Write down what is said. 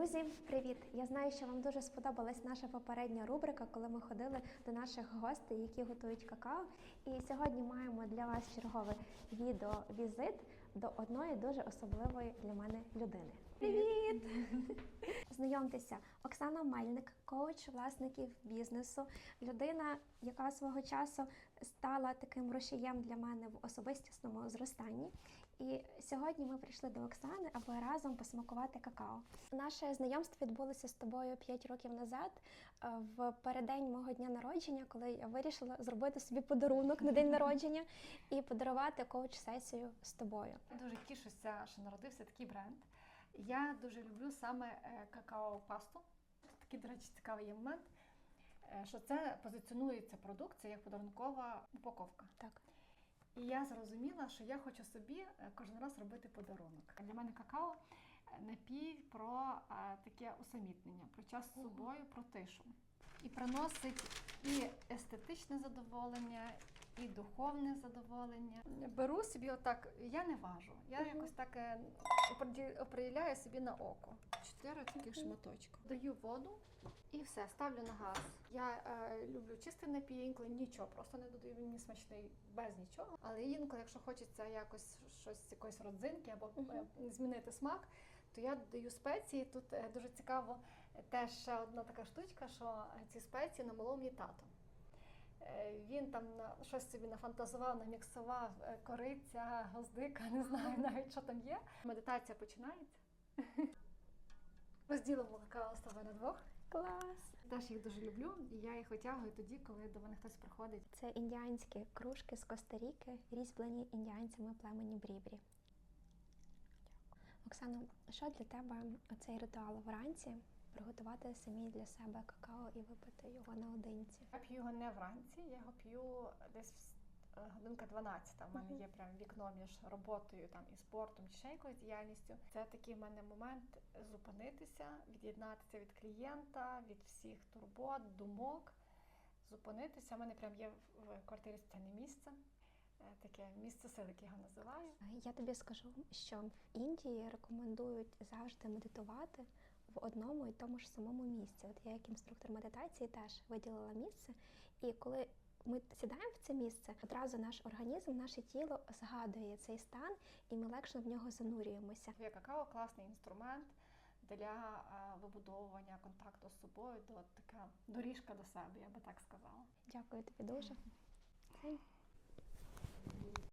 Друзі, привіт! Я знаю, що вам дуже сподобалась наша попередня рубрика, коли ми ходили до наших гостей, які готують какао. І сьогодні маємо для вас черговий відео-візит до одної дуже особливої для мене людини. Привіт! Знайомтеся, Оксана Мельник, коуч власників бізнесу, людина, яка свого часу стала таким рушієм для мене в особистісному зростанні. І сьогодні ми прийшли до Оксани, аби разом посмакувати какао. Наше знайомство відбулося з тобою 5 років назад, е, в переддень мого дня народження, коли я вирішила зробити собі подарунок на день народження і подарувати коуч-сесію з тобою. Дуже тішуся, що народився такий бренд. Я дуже люблю саме е, какао-пасту. Такий, до речі, цікавий є момент, е, що це позиціонується продукція як подарункова упаковка. Так. І я зрозуміла, що я хочу собі е, кожен раз робити подарунок. Для мене какао напій про таке усамітнення, про час з собою, про тишу. І приносить і естетичне задоволення, і духовне задоволення. Беру собі отак, я не важу. Я якось так е, оприділяю собі на око. Чотири таких шматочка. Даю воду і все, ставлю на газ. Я е, люблю чистий напій, інколи нічого, просто не додаю він мені смачний без нічого. Але інколи, якщо хочеться якось щось якоїсь родзинки або е, змінити смак, то я додаю спеції. Тут е, дуже цікаво е, теж ще одна така штучка, що ці спеції намолов мій тато. Е, Він там на щось собі нафантазував, наміксував е, кориця, гвоздика, не знаю навіть що там є. Медитація починається. Розділимо какао з тобою на двох. Клас! Теж їх дуже люблю, і я їх витягую тоді, коли до мене хтось приходить. Це індіанські кружки з Коста-Ріки, різьблені індіанцями племені Брібрі. Оксано, що для тебе оцей ритуал вранці приготувати самі для себе какао і випити його наодинці? Я п'ю його не вранці, я його п'ю десь е, годинка 12. У мене є прям вікно між роботою там і спортом, чи ще якоюсь діяльністю. Це такий в мене момент зупинитися, від'єднатися від клієнта, від всіх турбот, думок. Зупинитися. У мене прям є в квартирі спеціальне місце. е, Таке місце сили, яке його називаю. Я тобі скажу, що в Індії рекомендують завжди медитувати в одному і тому ж самому місці. От я, як інструктор медитації, теж виділила місце, і коли ми сідаємо в це місце, одразу наш організм, наше тіло згадує цей стан, і ми легше в нього занурюємося. Какао класний інструмент для е, вибудовування контакту з собою, до така доріжка до себе, я би так сказала. Дякую тобі дуже.